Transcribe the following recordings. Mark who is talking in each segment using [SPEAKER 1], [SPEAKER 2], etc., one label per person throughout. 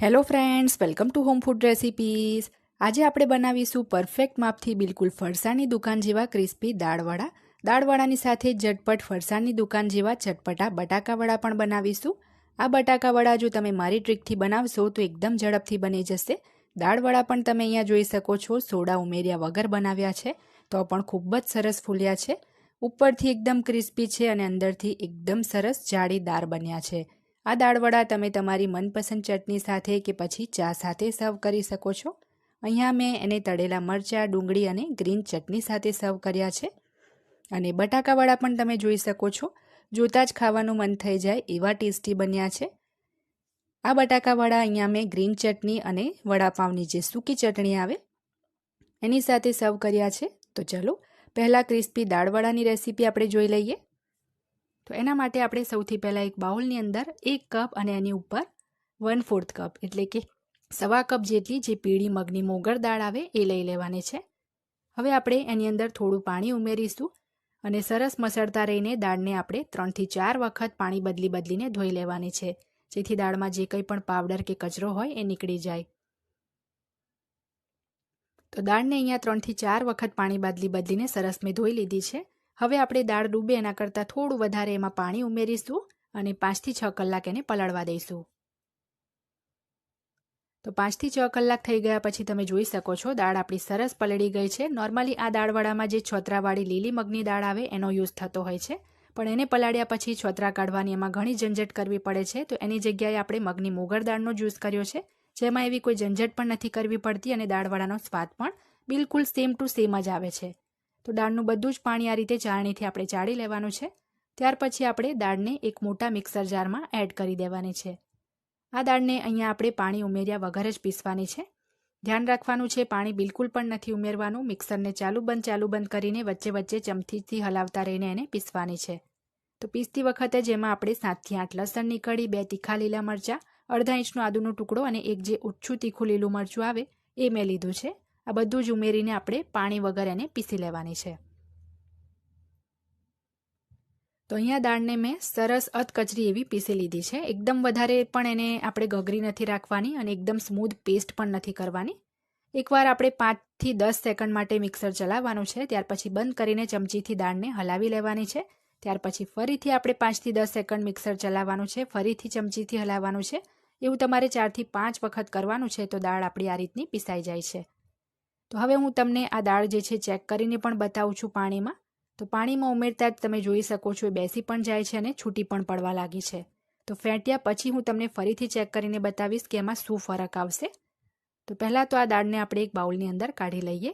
[SPEAKER 1] Hello friends welcome to home food recipes આજે આપણે બનાવીશું પરફેક્ટ માપથી બિલકુલ ફરસાણની દુકાન જેવા ક્રિસ્પી દાળવડા. દાળવડાની સાથે ઝટપટ ફરસાણની દુકાન જેવા ચટપટા બટાકાવડા પણ બનાવીશું. આ બટાકાવડા જો તમે મારી ટ્રીકથી બનાવશો તો એકદમ ઝડપથી બની જશે. દાળવડા પણ તમે અહીંયા જોઈ શકો છો, સોડા ઉમેર્યા વગર બનાવ્યા છે, તો પણ ખૂબ જ સરસ ફૂલ્યા છે. ઉપરથી એકદમ ક્રિસ્પી છે અને અંદરથી એકદમ સરસ જાળીદાર બન્યા છે. આ દાળવડા તમે તમારી મનપસંદ ચટણી સાથે કે પછી ચા સાથે સર્વ કરી શકો છો. અહીંયા મેં એને તળેલા મરચાં, ડુંગળી અને ગ્રીન ચટણી સાથે સર્વ કર્યા છે. અને બટાકાવાળા પણ તમે જોઈ શકો છો. જોતાં જ ખાવાનું મન થઈ જાય એવા ટેસ્ટી બન્યા છે. આ બટાકાવાળા અહીંયા મેં ગ્રીન ચટણી અને વડાપાવની જે સૂકી ચટણી આવે, એની સાથે સર્વ કર્યા છે. તો ચલો, પહેલાં ક્રિસ્પી દાળવડાની રેસીપી આપણે જોઈ લઈએ. તો એના માટે આપણે સૌથી પહેલાં એક બાઉલની અંદર એક કપ અને એની ઉપર વન ફોર્થ કપ એટલે કે સવા કપ જેટલી જે પીળી મગની મોગર દાળ આવે એ લઈ લેવાની છે. હવે આપણે એની અંદર થોડું પાણી ઉમેરીશું અને સરસ મસળતા રહીને દાળને આપણે ત્રણથી ચાર વખત પાણી બદલી બદલીને ધોઈ લેવાની છે. જેથી દાળમાં જે કંઈ પણ પાવડર કે કચરો હોય એ નીકળી જાય. તો દાળને અહીંયા ત્રણથી ચાર વખત પાણી બદલી બદલીને સરસ મેં ધોઈ લીધી છે. હવે આપણે દાળ ડૂબે એના કરતાં થોડું વધારે એમાં પાણી ઉમેરીશું અને પાંચથી છ કલાક એને પલાળવા દઈશું. તો પાંચથી છ કલાક થઈ ગયા પછી તમે જોઈ શકો છો, દાળ આપણી સરસ પલળી ગઈ છે. નોર્મલી આ દાળવાળામાં જે છોતરાવાળી લીલી મગની દાળ આવે એનો યુઝ થતો હોય છે. પણ એને પલાળ્યા પછી છોતરા કાઢવાની એમાં ઘણી ઝંઝટ કરવી પડે છે. તો એની જગ્યાએ આપણે મગની મોગર દાળનો જ્યુસ કર્યો છે. જેમાં એવી કોઈ ઝંઝટ પણ નથી કરવી પડતી અને દાળવાળાનો સ્વાદ પણ બિલકુલ સેમ ટુ સેમ જ આવે છે. તો દાળનું બધું જ પાણી આ રીતે ચાળણીથી આપણે ચાળી લેવાનું છે. ત્યાર પછી આપણે દાળને એક મોટા મિક્સર જારમાં એડ કરી દેવાની છે. આ દાળને અહીંયા આપણે પાણી ઉમેર્યા વગર જ પીસવાની છે. ધ્યાન રાખવાનું છે, પાણી બિલકુલ પણ નથી ઉમેરવાનું. મિક્સરને ચાલુ બંધ ચાલુ બંધ કરીને વચ્ચે વચ્ચે ચમચીથી હલાવતા રહીને એને પીસવાની છે. તો પીસતી વખતે જેમાં આપણે સાતથી આઠ લસણની કળી બે તીખા લીલા મરચાં, અડધા ઇંચનો આદુનો ટુકડો અને એક જે ઓછું તીખું લીલું મરચું આવે, એ મેં લીધું છે. આ બધું જ ઉમેરીને આપણે પાણી વગર એને પીસી લેવાની છે. તો અહીંયા દાળને મેં સરસ અધકચરી એવી પીસી લીધી છે. એકદમ વધારે પણ એને આપણે ગગરી નથી રાખવાની અને એકદમ સ્મૂધ પેસ્ટ પણ નથી કરવાની. એકવાર આપણે પાંચથી દસ સેકન્ડ માટે મિક્સર ચલાવવાનું છે, ત્યાર પછી બંધ કરીને ચમચીથી દાળને હલાવી લેવાની છે. ત્યાર પછી ફરીથી આપણે પાંચથી દસ સેકન્ડ મિક્સર ચલાવવાનું છે, ફરીથી ચમચીથી હલાવવાનું છે. એવું તમારે ચારથી પાંચ વખત કરવાનું છે તો દાળ આપણી આ રીતની પીસાઈ જાય છે. તો હવે હું તમને આ દાળ જે છે ચેક કરીને પણ બતાવું છું પાણીમાં. તો પાણીમાં ઉમેરતા જ તમે જોઈ શકો છો એ બેસી પણ જાય છે અને છૂટી પણ પડવા લાગી છે. તો ફેંટ્યા પછી હું તમને ફરીથી ચેક કરીને બતાવીશ કે એમાં શું ફરક આવશે. તો પહેલાં તો આ દાળને આપણે એક બાઉલની અંદર કાઢી લઈએ.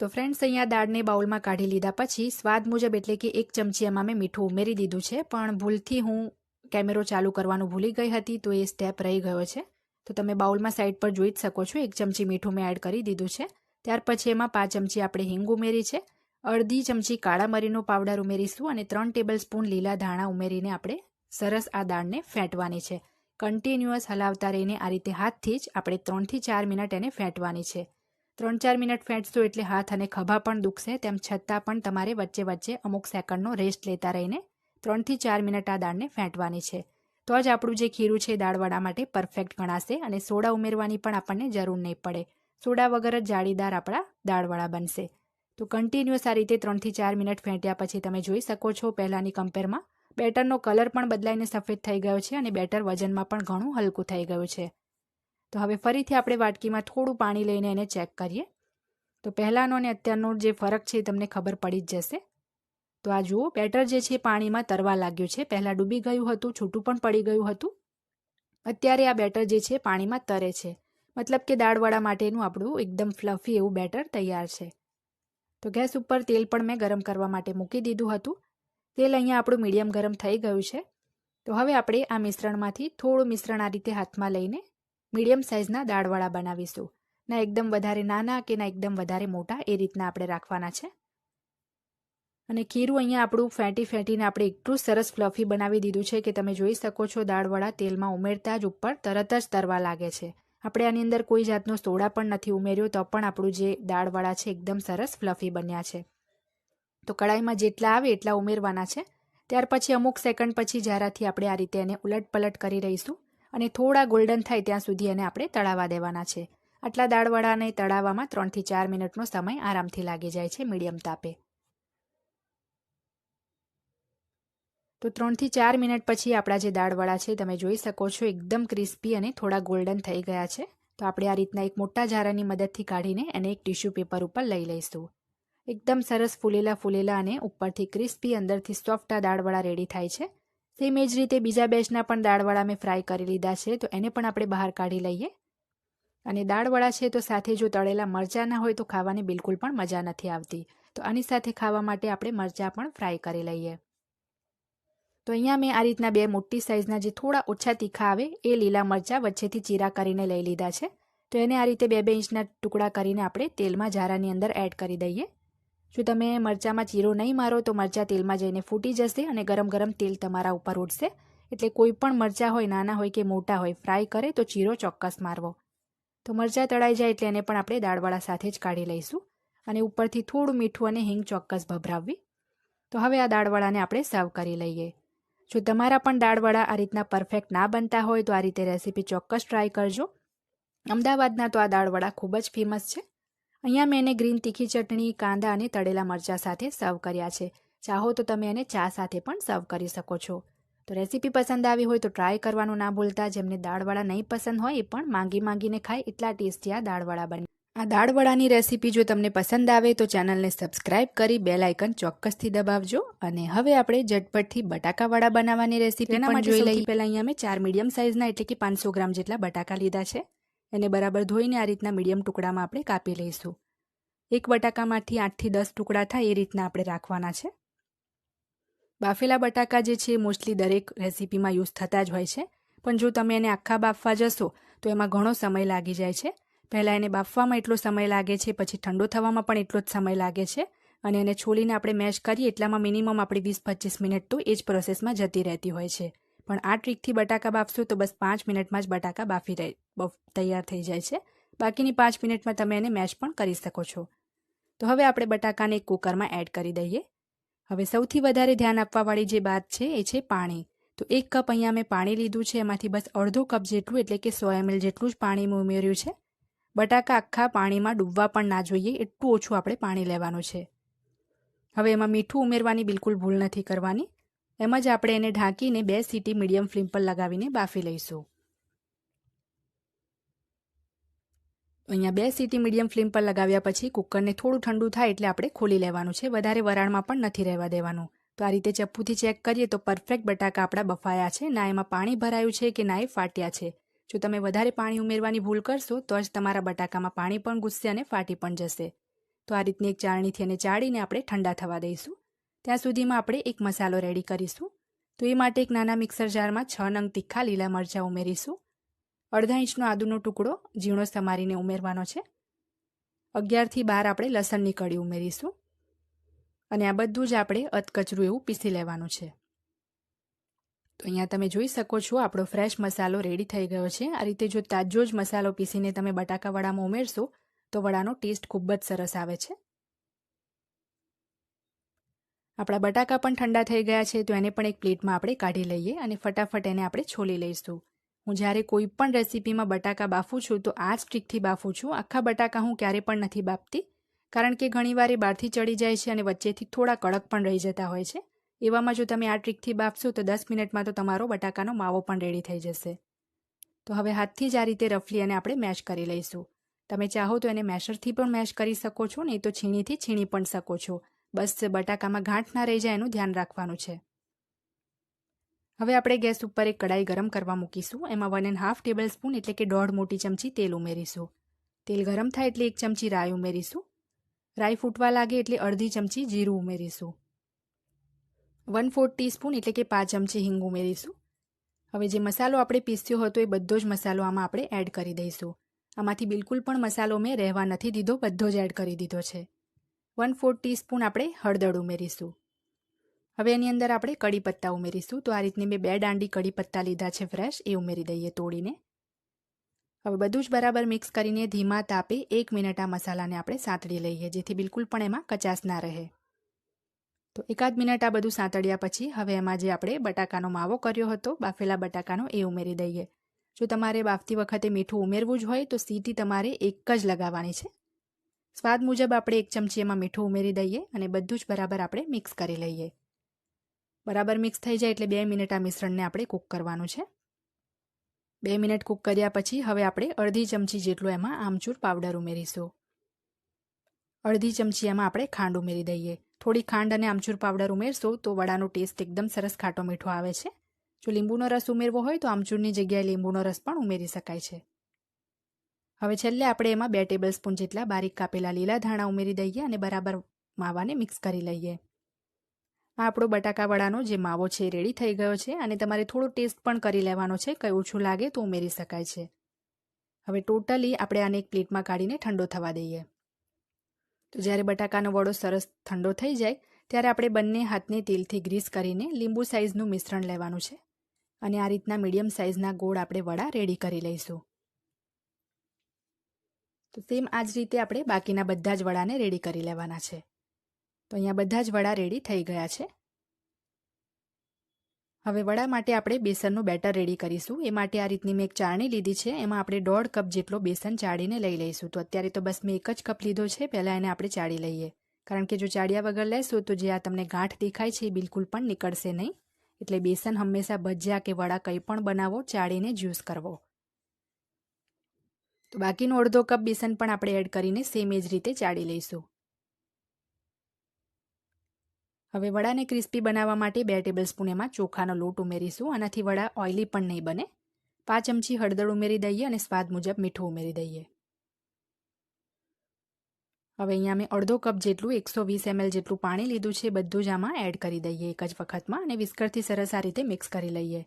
[SPEAKER 1] તો ફ્રેન્ડ્સ, અહીંયા દાળને બાઉલમાં કાઢી લીધા પછી સ્વાદ મુજબ એટલે કે એક ચમચી એમાં મેં મીઠું ઉમેરી દીધું છે, પણ ભૂલથી હું કેમેરો ચાલુ કરવાનું ભૂલી ગઈ હતી, તો એ સ્ટેપ રહી ગયો છે. તો તમે બાઉલમાં સાઈડ પર જોઈ જ શકો છો, એક ચમચી મીઠું મેં એડ કરી દીધું છે. ત્યાર પછી એમાં પાંચ ચમચી આપણે હિંગ ઉમેરી છે, અડધી ચમચી કાળા મરીનો પાવડર ઉમેરીશું અને ત્રણ ટેબલ સ્પૂન લીલા ધાણા ઉમેરીને આપણે સરસ આ દાળને ફેંટવાની છે. કન્ટિન્યુઅસ હલાવતા રહીને આ રીતે હાથથી જ આપણે ત્રણથી ચાર મિનિટ એને ફેંટવાની છે. ત્રણ ચાર મિનિટ ફેંટશો એટલે હાથ અને ખભા પણ દુખશે, તેમ છતાં પણ તમારે વચ્ચે વચ્ચે અમુક સેકન્ડનો રેસ્ટ લેતા રહીને ત્રણથી ચાર મિનિટ આ દાળને ફેંટવાની છે. તો જ આપણું જે ખીરું છે દાળવડા માટે પરફેક્ટ ગણાશે અને સોડા ઉમેરવાની પણ આપણને જરૂર નહીં પડે. સોડા વગર જ જાળીદાર આપણા દાળવડા બનશે. તો કન્ટિન્યુઅસ આ રીતે ત્રણથી ચાર મિનિટ ફેંટ્યા પછી તમે જોઈ શકો છો પહેલાંની કમ્પેરમાં બેટરનો કલર પણ બદલાઈને સફેદ થઈ ગયો છે અને બેટર વજનમાં પણ ઘણું હલકું થઈ ગયું છે. તો હવે ફરીથી આપણે વાટકીમાં થોડું પાણી લઈને એને ચેક કરીએ. તો પહેલાંનો અને અત્યારનો જે ફરક છે એ તમને ખબર પડી જ જશે. તો આ જુઓ, બેટર જે છે પાણીમાં તરવા લાગ્યું છે. પહેલાં ડૂબી ગયું હતું, છૂટું પણ પડી ગયું હતું. અત્યારે આ બેટર જે છે પાણીમાં તરે છે. મતલબ કે દાળવડા માટેનું આપણું એકદમ ફ્લફી એવું બેટર તૈયાર છે. તો ગેસ ઉપર તેલ પણ મેં ગરમ કરવા માટે મૂકી દીધું હતું. તેલ અહીંયા આપણું મીડિયમ ગરમ થઈ ગયું છે. તો હવે આપણે આ મિશ્રણમાંથી થોડું મિશ્રણ આ રીતે હાથમાં લઈને મીડિયમ સાઇઝના દાળવડા બનાવીશું. ના એકદમ વધારે નાના કે ના એકદમ વધારે મોટા એ રીતના આપણે રાખવાના છે. અને ખીરું અહીંયા આપણું ફેંટી ફેંટીને આપણે એટલું સરસ ફ્લફી બનાવી દીધું છે કે તમે જોઈ શકો છો, દાળવડા તેલમાં ઉમેરતા જ ઉપર તરત જ તરવા લાગે છે. આપણે આની અંદર કોઈ જાતનો સોડા પણ નથી ઉમેર્યો, તો પણ આપણું જે દાળવડા છે એકદમ સરસ ફ્લફી બન્યા છે. તો કડાઈમાં જેટલા આવે એટલા ઉમેરવાના છે. ત્યાર પછી અમુક સેકન્ડ પછી જારાથી આપણે આ રીતે એને ઉલટપલટ કરી રહીશું અને થોડા ગોલ્ડન થાય ત્યાં સુધી એને આપણે તળાવવા દેવાના છે. આટલા દાળવડાને તળાવવામાં ત્રણથી ચાર મિનિટનો સમય આરામથી લાગી જાય છે મીડિયમ તાપે. તો ત્રણથી ચાર મિનિટ પછી આપણા જે દાળવડા છે, તમે જોઈ શકો છો, એકદમ ક્રિસ્પી અને થોડા ગોલ્ડન થઈ ગયા છે. તો આપણે આ રીતના એક મોટા ઝારાની મદદથી કાઢીને એને એક ટિશ્યુ પેપર ઉપર લઈ લઈશું. એકદમ સરસ ફૂલેલા ફૂલેલા અને ઉપરથી ક્રિસ્પી, અંદરથી સોફ્ટ આ દાળવડા રેડી થાય છે. સેમ એ જ રીતે બીજા બેચના પણ દાળવડા મેં ફ્રાય કરી લીધા છે, તો એને પણ આપણે બહાર કાઢી લઈએ. અને દાળવડા છે, તો સાથે જો તળેલા મરચાં ના હોય, તો ખાવાની બિલકુલ પણ મજા નથી આવતી. તો આની સાથે ખાવા માટે આપણે મરચાં પણ ફ્રાય કરી લઈએ. તો અહીંયા મેં આ રીતના બે મોટી સાઇઝના જે થોડા ઓછા તીખા આવે, એ લીલા મરચાં વચ્ચેથી ચીરા કરીને લઈ લીધા છે. તો એને આ રીતે બે બે ઇંચના ટુકડા કરીને આપણે તેલમાં ઝારાની અંદર એડ કરી દઈએ. જો તમે મરચાંમાં ચીરો નહીં મારો તો મરચાં તેલમાં જઈને ફૂટી જશે અને ગરમ ગરમ તેલ તમારા ઉપર ઉડશે. એટલે કોઈ પણ મરચાં હોય, નાના હોય કે મોટા હોય, ફ્રાય કરે તો ચીરો ચોક્કસ મારવો. તો મરચાં તળાઈ જાય એટલે એને પણ આપણે દાળવાળા સાથે જ કાઢી લઈશું અને ઉપરથી થોડું મીઠું અને હિંગ ચોક્કસ ભભરાવવી. તો હવે આ દાળવાળાને આપણે સર્વ કરી લઈએ. જો તમારા પણ દાળવડા આ રીતના પરફેક્ટ ના બનતા હોય તો આ રીતે રેસીપી ચોક્કસ ટ્રાય કરજો. અમદાવાદના તો આ દાળવડા ખૂબ જ ફેમસ છે. અહીંયા મેં એને ગ્રીન તીખી ચટણી, કાંદા અને તળેલા મરચાં સાથે સર્વ કર્યા છે. ચાહો તો તમે એને ચા સાથે પણ સર્વ કરી શકો છો. તો રેસીપી પસંદ આવી હોય તો ટ્રાય કરવાનું ના ભૂલતા, જેમને દાળવડા નહીં પસંદ હોય એ પણ માંગી માંગીને ખાય, એટલા ટેસ્ટી આ દાળવડા બને. આ દાળવડાની રેસીપી જો તમને પસંદ આવે તો ચેનલને સબસ્ક્રાઇબ કરી બેલ આઇકન ચોક્કસથી દબાવજો. અને હવે આપણે ઝટપટથી બટાકાવાળા બનાવવાની રેસીપી પણ જોઈ લઈએ. પહેલાં અહીંયા મેં ચાર મીડિયમ સાઇઝના એટલે કે પાંચસો ગ્રામ જેટલા બટાકા લીધા છે. એને બરાબર ધોઈને આ રીતના મીડિયમ ટુકડામાં આપણે કાપી લઈશું. એક બટાકામાંથી આઠથી દસ ટુકડા થાય એ રીતના આપણે રાખવાના છે. બાફેલા બટાકા જે છે મોસ્ટલી દરેક રેસીપીમાં યુઝ થતા જ હોય છે. પણ જો તમે એને આખા બાફવા જશો તો એમાં ઘણો સમય લાગી જાય છે. પહેલાં એને બાફવામાં એટલો સમય લાગે છે, પછી ઠંડો થવામાં પણ એટલો જ સમય લાગે છે અને એને છોલીને આપણે મેશ કરીએ એટલામાં મિનિમમ આપણી વીસ પચીસ મિનિટ તો એ જ પ્રોસેસમાં જતી રહેતી હોય છે. પણ આ ટ્રીકથી બટાકા બાફશો તો બસ પાંચ મિનિટમાં જ બટાકા બાફી તૈયાર થઈ જાય છે. બાકીની પાંચ મિનિટમાં તમે એને મેશ પણ કરી શકો છો. તો હવે આપણે બટાકાને કુકરમાં એડ કરી દઈએ. હવે સૌથી વધારે ધ્યાન આપવાવાળી જે વાત છે એ છે પાણી. તો એક કપ અહીંયા મેં પાણી લીધું છે, એમાંથી બસ અડધો કપ જેટલું એટલે કે સો એમએલ જેટલું જ પાણી મેં ઉમેર્યું છે. બટાકા આખા પાણીમાં ડૂબવા પણ ના જોઈએ, એટલું ઓછું આપણે પાણી લેવાનું છે. હવે એમાં મીઠું ઉમેરવાની બિલકુલ ભૂલ નથી કરવાની. એમ જ આપણે એને ઢાંકીને બે સીટી મીડિયમ ફ્લેમ પર લગાવીને બાફી લઈશું. અહીંયા બે સીટી મીડિયમ ફ્લેમ પર લગાવ્યા પછી કુકરને થોડું ઠંડુ થાય એટલે આપણે ખોલી લેવાનું છે. વધારે વરાળમાં પણ નથી રહેવા દેવાનું. તો આ રીતે ચપ્પુથી ચેક કરીએ તો પરફેક્ટ બટાકા આપણા બફાયા છે, ના એમાં પાણી ભરાયું છે કે ના એ ફાટ્યા છે. જો તમે વધારે પાણી ઉમેરવાની ભૂલ કરશો, તો જ તમારા બટાકામાં પાણી પણ ઘૂસશે અને ફાટી પણ જશે. તો આ રીતની એક ચાળણીથી એને ચાળીને આપણે ઠંડા થવા દઈશું. ત્યાં સુધીમાં આપણે એક મસાલો રેડી કરીશું. તો એ માટે એક નાના મિક્સર જારમાં છ નંગ તીખા લીલા મરચાં ઉમેરીશું. અડધા ઇંચનો આદુનો ટુકડો ઝીણો સમારીને ઉમેરવાનો છે. અગિયારથી બાર આપણે લસણની કળી ઉમેરીશું. અને આ બધું જ આપણે અધકચરું એવું પીસી લેવાનું છે. તો અહીંયા તમે જોઈ શકો છો, આપણો ફ્રેશ મસાલો રેડી થઈ ગયો છે. આ રીતે જો તાજો જ મસાલો પીસીને તમે બટાકા વડામાં ઉમેરશો, તો વડાનો ટેસ્ટ ખૂબ જ સરસ આવે છે. આપણા બટાકા પણ ઠંડા થઈ ગયા છે, તો એને પણ એક પ્લેટમાં આપણે કાઢી લઈએ અને ફટાફટ એને આપણે છોલી લઈશું. હું જ્યારે કોઈ પણ રેસીપીમાં બટાકા બાફું છું, તો આ જ બાફું છું. આખા બટાકા હું ક્યારે પણ નથી બાફતી, કારણ કે ઘણીવાર એ બહારથી ચડી જાય છે અને વચ્ચેથી થોડા કડક પણ રહી જતા હોય છે. એવામાં જો તમે આ ટ્રીકથી બાફશો તો દસ મિનિટમાં તો તમારો બટાકાનો માવો પણ રેડી થઈ જશે. તો હવે હાથથી જ આ રીતે રફલી અને આપણે મેશ કરી લઈશું. તમે ચાહો તો એને મેશરથી પણ મેશ કરી શકો છો, નહીં તો છીણીથી છીણી પણ શકો છો. બસ બટાકામાં ગાંઠ ના રહી જાય એનું ધ્યાન રાખવાનું છે. હવે આપણે ગેસ ઉપર એક કડાઈ ગરમ કરવા મૂકીશું. એમાં one and half tablespoon એટલે કે દોઢ મોટી ચમચી તેલ ઉમેરીશું. તેલ ગરમ થાય એટલે એક ચમચી રાઈ ઉમેરીશું. રાઈ ફૂટવા લાગે એટલે અડધી ચમચી જીરું ઉમેરીશું. વન ફોર્થ ટીસ્પૂન એટલે કે પાંચ ચમચી હિંગ ઉમેરીશું. હવે જે મસાલો આપણે પીસ્યો હતો એ બધો જ મસાલો આમાં આપણે એડ કરી દઈશું. આમાંથી બિલકુલ પણ મસાલો મેં રહેવા નથી દીધો, બધો જ એડ કરી દીધો છે. વન ફોર્થ ટીસ્પૂન આપણે હળદર ઉમેરીશું. હવે એની અંદર આપણે કડી પત્તા ઉમેરીશું. તો આ રીતની મેં બે દાંડી કડી પત્તા લીધા છે ફ્રેશ એ ઉમેરી દઈએ તોડીને. હવે બધું જ બરાબર મિક્સ કરીને ધીમા તાપે એક મિનિટ આ મસાલાને આપણે સાંતળી લઈએ, જેથી બિલકુલ પણ એમાં કચાશ ના રહે. તો એકાદ મિનિટ આ બધું સાંતળ્યા પછી હવે એમાં જે આપણે બટાકાનો માવો કર્યો હતો, બાફેલા બટાકાનો, એ ઉમેરી દઈએ. જો તમારે બાફતી વખતે મીઠું ઉમેરવું જ હોય તો સીટી તમારે એક જ લગાવવાની છે. સ્વાદ મુજબ આપણે એક ચમચી એમાં મીઠું ઉમેરી દઈએ અને બધું જ બરાબર આપણે મિક્સ કરી લઈએ. બરાબર મિક્સ થઈ જાય એટલે બે મિનિટ આ મિશ્રણને આપણે કૂક કરવાનું છે. બે મિનિટ કૂક કર્યા પછી હવે આપણે અડધી ચમચી જેટલું એમાં આમચૂર પાવડર ઉમેરીશું. અડધી ચમચી એમાં આપણે ખાંડ ઉમેરી દઈએ. થોડી ખાંડ અને આમચૂર પાવડર ઉમેરશો તો વડાનો ટેસ્ટ એકદમ સરસ ખાટો મીઠો આવે છે. જો લીંબુનો રસ ઉમેરવો હોય તો આમચૂરની જગ્યાએ લીંબુનો રસ પણ ઉમેરી શકાય છે. હવે છેલ્લે આપણે એમાં બે ટેબલ સ્પૂન જેટલા બારીક કાપેલા લીલા ધાણા ઉમેરી દઈએ અને બરાબર માવાને મિક્સ કરી લઈએ. આ આપણો બટાકા વડાનો જે માવો છે એ રેડી થઈ ગયો છે અને તમારે થોડો ટેસ્ટ પણ કરી લેવાનો છે, કંઈ ઓછું લાગે તો ઉમેરી શકાય છે. હવે ટોટલી આપણે આને એક પ્લેટમાં કાઢીને ઠંડો થવા દઈએ. તો જ્યારે બટાકાનો વડો સરસ ઠંડો થઈ જાય, ત્યારે આપણે બંને હાથને તેલથી ગ્રીસ કરીને લીંબુ સાઇઝનું મિશ્રણ લેવાનું છે. અને આ રીતના મીડિયમ સાઇઝના ગોળ આપણે વડા રેડી કરી લઈશું. તો સેમ આ જ રીતે આપણે બાકીના બધા જ વડાને રેડી કરી લેવાના છે. તો અહીંયા બધા જ વડા રેડી થઈ ગયા છે. હવે વડા માટે આપણે બેસનનું બેટર રેડી કરીશું. એ માટે આ રીતની મેં એક ચાળણી લીધી છે. એમાં આપણે દોઢ કપ જેટલો બેસન ચાળીને લઈ લઈશું. તો અત્યારે તો બસ મેં એક જ કપ લીધો છે. પહેલાં એને આપણે ચાળી લઈએ. કારણ કે જો ચાળ્યા વગર લેશું તો જે આ તમને ગાંઠ દેખાય છે એ બિલકુલ પણ નીકળશે નહીં. એટલે બેસન હંમેશા ભજીયા કે વડા કંઈ પણ બનાવો, ચાળીને જ્યુસ કરવો. તો બાકીનો અડધો કપ બેસન પણ આપણે એડ કરીને સેમ એ જ રીતે ચાળી લઈશું. હવે વડાને ક્રિસ્પી બનાવવા માટે બે ટેબલ સ્પૂન એમાં ચોખાનો લોટ ઉમેરીશું. આનાથી વડા ઓઇલી પણ નહીં બને. પાંચ ચમચી હળદર ઉમેરી દઈએ અને સ્વાદ મુજબ મીઠું ઉમેરી દઈએ. હવે અહીંયા મેં અડધો કપ જેટલું એકસો વીસ એમએલ જેટલું પાણી લીધું છે. બધું જ આમાં એડ કરી દઈએ એક જ વખતમાં અને વિસ્કરથી સરસ આ રીતે મિક્સ કરી લઈએ.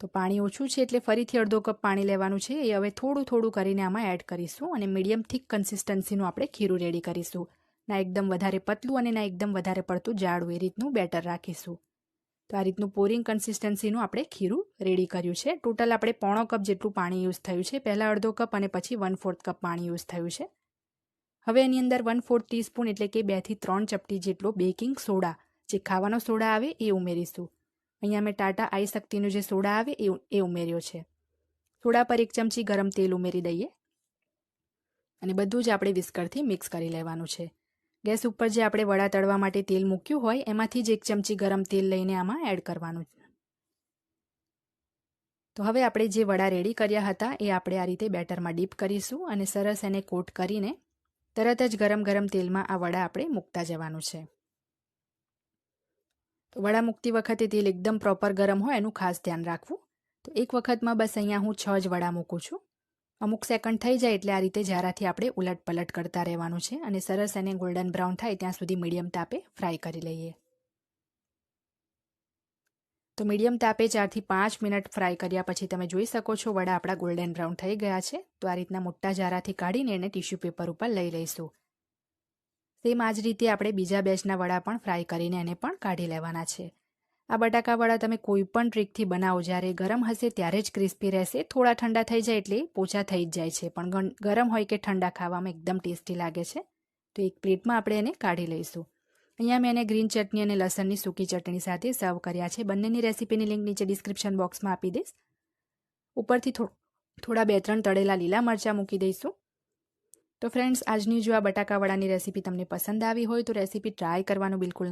[SPEAKER 1] તો પાણી ઓછું છે એટલે ફરીથી અડધો કપ પાણી લેવાનું છે. એ હવે થોડું થોડું કરીને આમાં એડ કરીશું અને મીડિયમ થીક કન્સિસ્ટન્સીનું આપણે ખીરું રેડી કરીશું. ના એકદમ વધારે પતલું અને ના એકદમ વધારે પડતું જાડું એ રીતનું બેટર રાખીશું. તો આ રીતનું પોરિંગ કન્સિસ્ટન્સીનું આપણે ખીરું રેડી કર્યું છે. ટોટલ આપણે પોણો કપ જેટલું પાણી યુઝ થયું છે. પહેલાં અડધો કપ અને પછી વન ફોર્થ કપ પાણી યુઝ થયું છે. હવે એની અંદર વન ફોર્થ ટીસ્પૂન એટલે કે બેથી ત્રણ ચપટી જેટલો બેકિંગ સોડા, જે ખાવાનો સોડા આવે એ ઉમેરીશું. અહીંયા મેં ટાટા આઈ શક્તિનો જે સોડા આવે એ એ ઉમેર્યો છે. સોડા પર એક ચમચી ગરમ તેલ ઉમેરી દઈએ. અને બધું જ આપણે વિસ્કરથી મિક્સ કરી લેવાનું છે. ગેસ ઉપર જે આપણે વડા તળવા માટે તેલ મૂક્યું હોય, એમાંથી જ એક ચમચી ગરમ તેલ લઈને આમાં એડ કરવાનું તો હવે આપણે જે વડા રેડી કર્યા હતા, એ આપણે આ રીતે બેટરમાં ડીપ કરીશું અને સરસ એને કોટ કરીને તરત જ ગરમ ગરમ તેલમાં આ વડા આપણે મૂકતા જવાનું છે. તો વડા મૂકતી વખતે તેલ એકદમ પ્રોપર ગરમ હોય, એનું ખાસ ધ્યાન રાખવું. તો એક વખતમાં બસ અહીંયા હું છ જ વડા મૂકું છું. અમુક સેકન્ડ થઈ જાય એટલે આ રીતે જારાથી આપણે ઉલટ પલટ કરતા રહેવાનું છે અને સરસ એને ગોલ્ડન બ્રાઉન થાય ત્યાં સુધી મીડિયમ તાપે ફ્રાય કરી લઈએ. તો મીડિયમ તાપે ચારથી પાંચ મિનિટ ફ્રાય કર્યા પછી તમે જોઈ શકો છો વડા આપણા ગોલ્ડન બ્રાઉન થઈ ગયા છે. તો આ રીતના મોટા જારાથી કાઢીને એને ટિશ્યુ પેપર ઉપર લઈ લઈશું. સેમ આ જ રીતે આપણે બીજા બેચના વડા પણ ફ્રાય કરીને એને પણ કાઢી લેવાના છે. આ બટાકાવાળા તમે કોઈ પણ ટ્રીકથી બનાવો, જ્યારે ગરમ હશે ત્યારે જ ક્રિસ્પી રહેશે. થોડા ઠંડા થઈ જાય એટલે પોચા થઈ જ જાય છે, પણ ગરમ હોય કે ઠંડા ખાવામાં એકદમ ટેસ્ટી લાગે છે. તો એક પ્લેટમાં આપણે એને કાઢી લઈશું. અહીંયા મેં એને ગ્રીન ચટણી અને લસણની સૂકી ચટણી સાથે સર્વ કર્યા છે. બંનેની રેસીપીની લિંક નીચે ડિસ્ક્રિપ્શન બોક્સમાં આપી દઈશ. ઉપરથી થોડા બે ત્રણ તળેલા લીલા મરચાં મૂકી દઈશું. તો ફ્રેન્ડ્સ, આજની જો આ બટાકાવાળાની રેસીપી તમને પસંદ આવી હોય તો રેસીપી ટ્રાય કરવાનું બિલકુલ